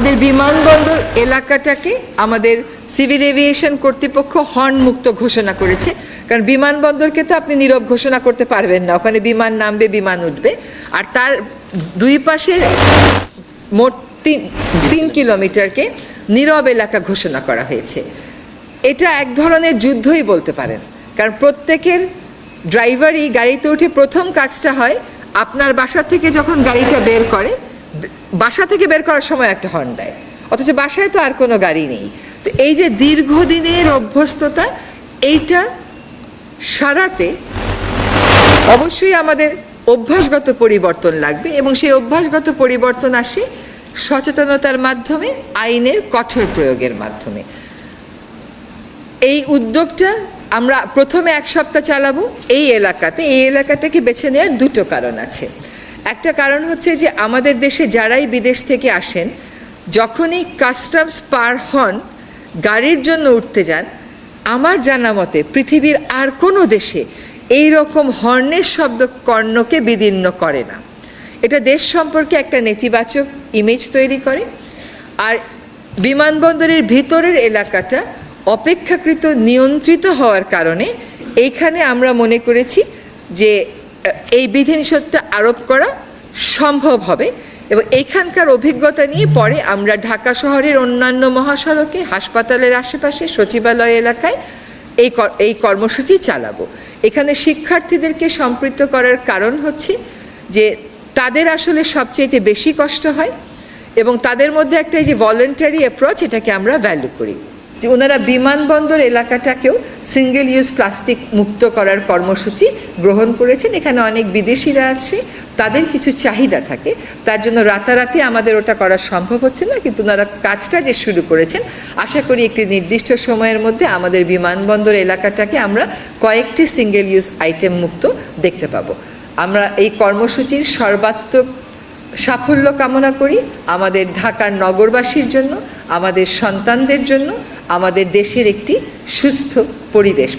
আমাদের বিমানবন্দর এলাকাটাকে আমাদের সিভিল এভিয়েশন কর্তৃপক্ষ হর্ন মুক্ত ঘোষণা করেছে। কারণ বিমানবন্দরকে তো আপনি নীরব ঘোষণা করতে পারবেন না। ওখানে বিমান নামবে, বিমান উঠবে। আর তার দুই পাশের মোট তিন তিন কিলোমিটারকে নীরব এলাকা ঘোষণা করা হয়েছে। এটা এক ধরনের যুদ্ধই বলতে পারেন। কারণ প্রত্যেকের ড্রাইভারই গাড়িতে উঠে প্রথম কাজটা হয় আপনার বাসা থেকে যখন গাড়িটা বের করে বাসা থেকে বের করার সময় একটা হর্ন দেয় অথচ বাসায় তো আর কোনো গাড়ি নেই। তো এই যে দীর্ঘদিনের অভ্যস্ততা, এইটা সারাতে অবশ্যই আমাদের অভ্যাসগত পরিবর্তন লাগবে এবং সেই অভ্যাসগত পরিবর্তন আসে সচেতনতার মাধ্যমে, আইনের কঠোর প্রয়োগের মাধ্যমে। এই উদ্যোগটা আমরা প্রথমে এক সপ্তাহ চালাবো, এই এলাকাতে, এই এলাকাটাকে বেছে নেওয়ার দুটো কারণ আছে। একটা কারণ হচ্ছে যে আমাদের দেশে যারাই বিদেশ থেকে আসেন, যখনই কাস্টমস পার হন, গাড়ির জন্য উঠতে যান, আমার জানা মতে পৃথিবীর আর কোনো দেশে এই রকম হর্নের শব্দ কর্ণকে বিদীর্ণ করে না। এটা দেশ সম্পর্কে একটা নেতিবাচক ইমেজ তৈরি করে, আর বিমানবন্দরের ভিতরের এলাকাটা অপেক্ষাকৃত নিয়ন্ত্রিত হওয়ার কারণে এইখানে আমরা মনে করেছি যে এই বিধিনিষেধটা আরোপ করা সম্ভব হবে এবং এইখানকার অভিজ্ঞতা নিয়ে পরে আমরা ঢাকা শহরের অন্যান্য মহাসড়কে, হাসপাতালের আশেপাশে, সচিবালয় এলাকায় এই এই কর্মসূচি চালাবো। এখানে শিক্ষার্থীদেরকে সম্পৃক্ত করার কারণ হচ্ছে যে তাদের আসলে সবচেয়ে বেশি কষ্ট হয় এবং তাদের মধ্যে একটা এই যে ভলেন্টারি অ্যাপ্রোচ এটাকে আমরা ভ্যালু করি। যে ওনারা বিমানবন্দর এলাকাটাকেও সিঙ্গেল ইউজ প্লাস্টিক মুক্ত করার কর্মসূচি গ্রহণ করেছেন। এখানে অনেক বিদেশিরা আছে, তাদের কিছু চাহিদা থাকে। তার জন্য রাতারাতি আমাদের ওটা করা সম্ভব হচ্ছে না, কিন্তু ওনারা কাজটা যে শুরু করেছেন, আশা করি একটি নির্দিষ্ট সময়ের মধ্যে আমাদের বিমানবন্দর এলাকাটাকে আমরা কয়েকটি সিঙ্গেল ইউজ আইটেম মুক্ত দেখতে পাবো। আমরা এই কর্মসূচির সর্বাত্মক সাফল্য কামনা করি আমাদের ঢাকার নগরবাসীর জন্য, আমাদের সন্তানদের জন্য আমাদের দেশের একটি সুস্থ পরিবেশ।